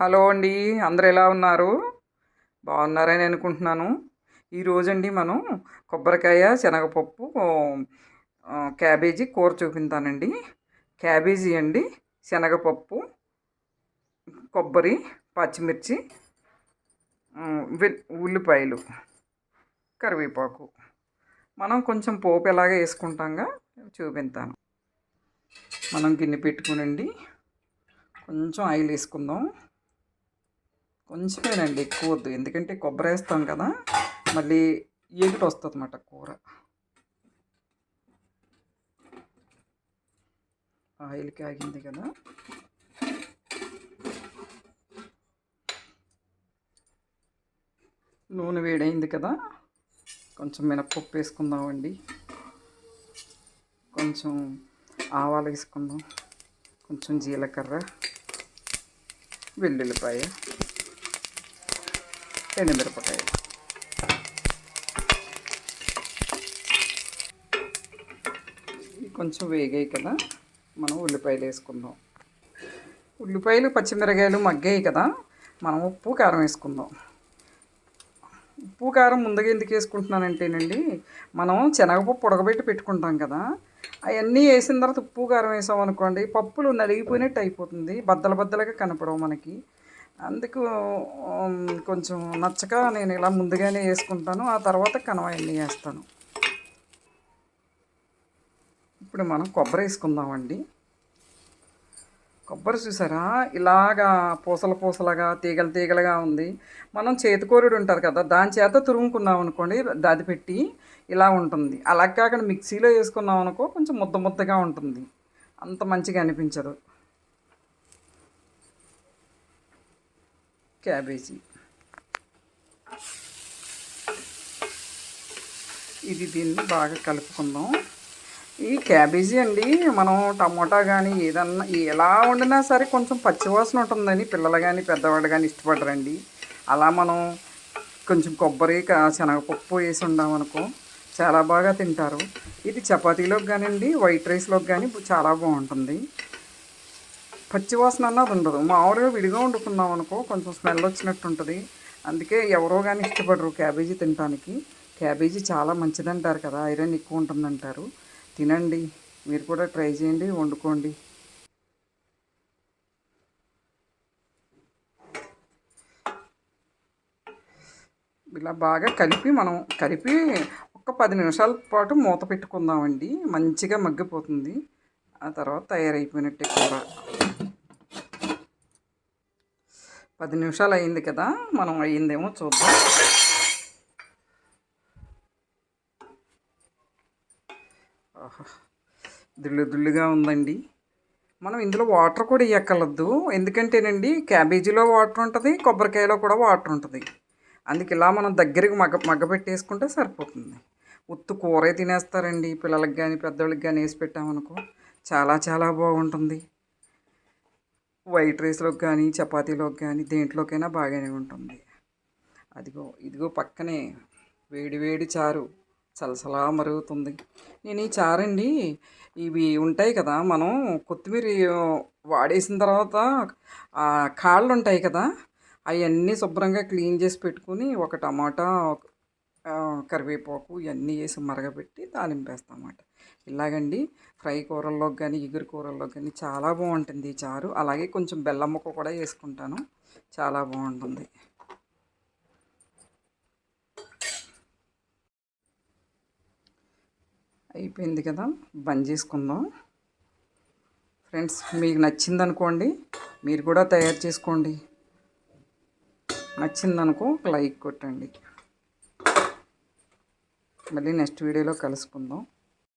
Hello అండి అందరు ఎలా ఉన్నారు? బాగున్నారని అనుకుంటున్నాను. ఈరోజండి మనం కొబ్బరికాయ శనగపప్పు క్యాబేజీ కూర చూపించానండి క్యాబేజీ అండి శనగపప్పు కొబ్బరి పచ్చిమిర్చి ఉల్లిపాయలు కరివేపాకు. మనం కొంచెం పోపు ఎలాగ వేసుకుంటాంగా చూపిస్తాను మనం గిన్నె పెట్టుకునండి. కొంచెం ఆయిల్ వేసుకుందాం. కొంచెమేనండి ఎక్కువ వద్దు ఎందుకంటే కొబ్బరి వేస్తాం కదా మళ్ళీ ఎగుట వస్తుంది అన్నమాట కూర. ఆయిల్ కాగింది కదా. నూనె వేడైంది కదా కొంచెం మినప్పప్పు వేసుకుందామండి. కొంచెం ఆవాలు వేసుకుందాం. కొంచెం జీలకర్ర వెల్లుల్లిపాయ. ఎండుమిరపకాయ ఇవి కొంచెం వేగాయి కదా మనం ఉల్లిపాయలు వేసుకుందాం. ఉల్లిపాయలు పచ్చిమిరకాయలు మగ్గాయి కదా మనం ఉప్పు కారం వేసుకుందాం. ఉప్పు కారం ముందుగా ఎందుకు వేసుకుంటున్నానంటేనండి మనం శనగపప్పు ఉడకబెట్టి పెట్టుకుంటాం కదా అవన్నీ వేసిన తర్వాత ఉప్పు కారం వేసాం అనుకోండి పప్పులు నలిగిపోయినట్టు అయిపోతుంది బద్దల బద్దలుగా కనపడవు మనకి. అందుకు కొంచెం నచ్చక నేను ఇలా ముందుగానే వేసుకుంటాను. ఆ తర్వాత కనవన్నీ వేస్తాను. ఇప్పుడు మనం కొబ్బరి వేసుకుందామండి. కొబ్బరి చూసారా? ఇలాగా పూసల పూసలుగా తీగలు తీగలుగా ఉంది. మనం చేతికోరుడు ఉంటుంది కదా దాని చేత తురుముకున్నాం అనుకోండి దాది పెట్టి ఇలా ఉంటుంది. అలా కాకుండా మిక్సీలో వేసుకున్నాం అనుకో కొంచెం ముద్ద ముద్దగా ఉంటుంది. అంత మంచిగా అనిపించదు. క్యాబేజీ. ఇది దీన్ని బాగా కలుపుకుందాం. ఈ క్యాబేజీ అండి మనం టమోటా కానీ ఏదన్నా ఎలా వండినా సరే కొంచెం పచ్చివాసన ఉంటుందని పిల్లలు కానీ పెద్దవాళ్ళు కానీ ఇష్టపడరండి. అలా మనం కొంచెం కొబ్బరి శనగపప్పు వేసి ఉండామనుకో చాలా బాగా తింటారు. ఇది చపాతీలోకి కానివ్వండి వైట్ రైస్లోకి కానీ చాలా బాగుంటుంది. పచ్చివాసన అన్నది ఉండదు. మామూలుగా విడిగా వండుకున్నాం అనుకో కొంచెం స్మెల్ వచ్చినట్టు ఉంటుంది అందుకే ఎవరో కానీ ఇష్టపడరు క్యాబేజీ తినడానికి క్యాబేజీ చాలా మంచిదంటారు కదా ఐరన్ ఎక్కువ ఉంటుందంటారు తినండి మీరు కూడా ట్రై చేయండి వండుకోండి. ఇలా బాగా కలిపి మనం కలిపి ఒక పది నిమిషాల పాటు మూత పెట్టుకుందామండి. మంచిగా మగ్గిపోతుంది. ఆ తర్వాత తయారైపోయినట్టే కూర. పది నిమిషాలు అయింది కదా మనం అయ్యిందేమో చూద్దాం. దుళ్ళు దుళ్ళుగా ఉందండి. మనం ఇందులో వాటర్ కూడా ఇవ్వక్కర్లేదు ఎందుకంటేనండి క్యాబేజీలో వాటర్ ఉంటుంది కొబ్బరికాయలో కూడా వాటర్ ఉంటుంది. అందుకే ఇలా మనం దగ్గరికి మగ్గ మగ్గ పెట్టేసుకుంటే సరిపోతుంది. ఉత్తు కూరే తినేస్తారండి పిల్లలకి కానీ పెద్దవాళ్ళకి కానీ వేసి పెట్టామనుకో. చాలా చాలా బాగుంటుంది. వైట్ రైస్లోకి కానీ చపాతీలోకి కానీ దేంట్లోకైనా బాగానే ఉంటుంది. అదిగో ఇదిగో పక్కనే వేడి వేడి చారు. చలసలా మరుగుతుంది. నేను ఈ చారండి ఇవి ఉంటాయి కదా మనం కొత్తిమీర వాడేసిన తర్వాత కాళ్ళు ఉంటాయి కదా అవన్నీ శుభ్రంగా క్లీన్ చేసి పెట్టుకుని ఒక టమాటా కరివేపాకు ఇవన్నీ వేసి మరగబెట్టి తాలింపేస్తామన్నమాట ఇలాగండి ఫ్రై కూరల్లోకి కానీ ఎగురు కూరల్లోకి కానీ చాలా బాగుంటుంది ఈ చారు. అలాగే కొంచెం బెల్లం ముక్క కూడా వేసుకుంటాను. చాలా బాగుంటుంది. అయిపోయింది కదా బంద్ చేసుకుందాం. ఫ్రెండ్స్ మీకు నచ్చింది అనుకోండి మీరు కూడా తయారు చేసుకోండి. నచ్చిందనుకో లైక్ కొట్టండి. మళ్ళీ నెక్స్ట్ వీడియోలో కలుసుకుందాం.